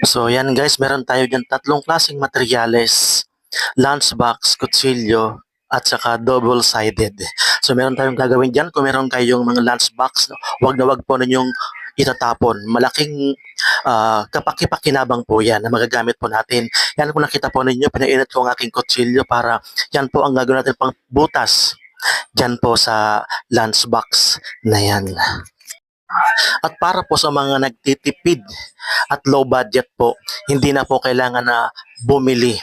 So yan guys, meron tayo dyan tatlong klaseng materyales. Lunchbox, kutsilyo, at saka double-sided. So meron tayong gagawin dyan. Kung meron kayong mga lunchbox, wag na wag po ninyong itatapon. Malaking ah, kapaki-pakinabang po yan na magagamit po natin. Yan kung nakita po ninyo, pinainit ko ang aking kutsilyo para yan po ang gagawin natin pang butas dyan po sa lunchbox na yan. At para po sa mga nagtitipid at low budget po, hindi na po kailangan na bumili.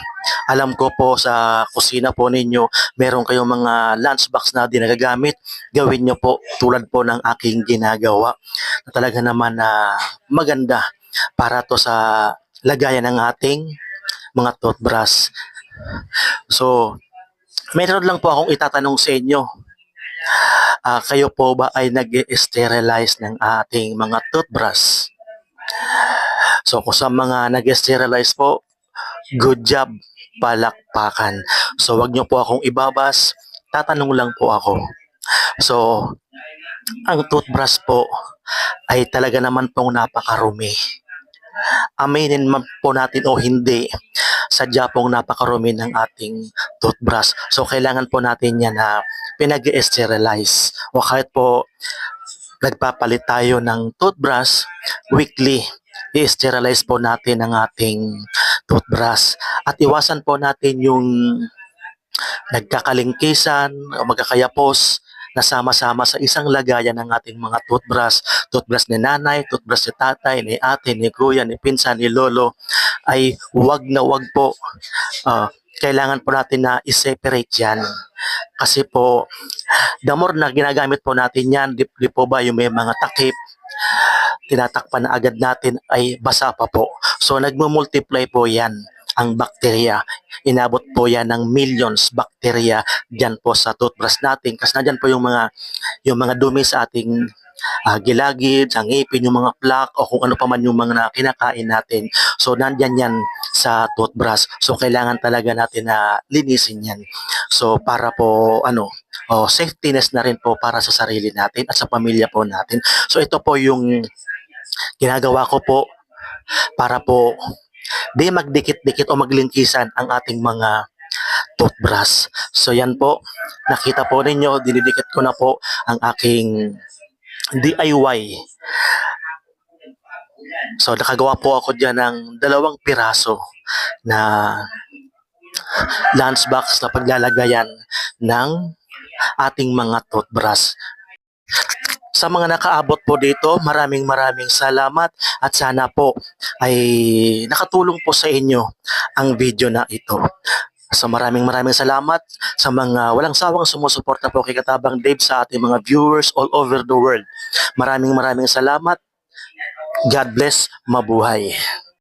Alam ko po sa kusina po ninyo, meron kayong mga lunchbox na di nagagamit. Gawin nyo po tulad po ng aking ginagawa. Na talaga naman na maganda para to sa lagayan ng ating mga toothbrush. So, meron lang po akong itatanong sa inyo. Ah, kayo po ba ay nag-sterilize ng ating mga toothbrush? So kung sa mga nag-sterilize po, good job, palakpakan. So wag niyo po akong ibabas, tatanong lang po ako. So ang toothbrush po ay talaga naman pong napakarumi. Aminin man po natin o hindi, sadya pong napakarumi ng ating toothbrush. So kailangan po natin yan na pinag-sterilize o kahit po nagpapalit tayo ng toothbrush weekly i-sterilize po natin ang ating toothbrush. At iwasan po natin yung nagkakalingkisan o magkakayapos na sama-sama sa isang lagayan ng ating mga toothbrush, toothbrush ni nanay, toothbrush ni tatay, ni ate, ni kuya, ni pinsan, ni lolo, ay wag na wag po. Ah, kailangan po natin na i-separate yan. Kasi po, the more na ginagamit po natin yan, di, di po ba yung may mga takip, tinatakpan na agad natin ay basa pa po. So nagmo-multiply po yan ang bakterya. Inabot po yan ng millions bakterya diyan po sa toothbrush natin kasi nandiyan po yung mga yung mga dumi sa ating ah, gilagid, sa ngipin, yung mga plaque o kung ano pa man yung mga na kinakain natin. So nandyan yan sa toothbrush. So kailangan talaga natin na linisin yan. So para po ano, oh, safetyness na rin po para sa sarili natin at sa pamilya po natin. So ito po yung ginagawa ko po para po di magdikit-dikit o maglingkisan ang ating mga toothbrush. So yan po, nakita po ninyo, dinidikit ko na po ang aking DIY. So nakagawa po ako dyan ng dalawang piraso na lunchbox na paglalagayan ng ating mga toothbrush. Sa mga nakaabot po dito, maraming maraming salamat at sana po ay nakatulong po sa inyo ang video na ito. So maraming maraming salamat sa mga walang sawang sumusuporta po kay Katabang Dave sa ating mga viewers all over the world. Maraming maraming salamat. God bless, mabuhay.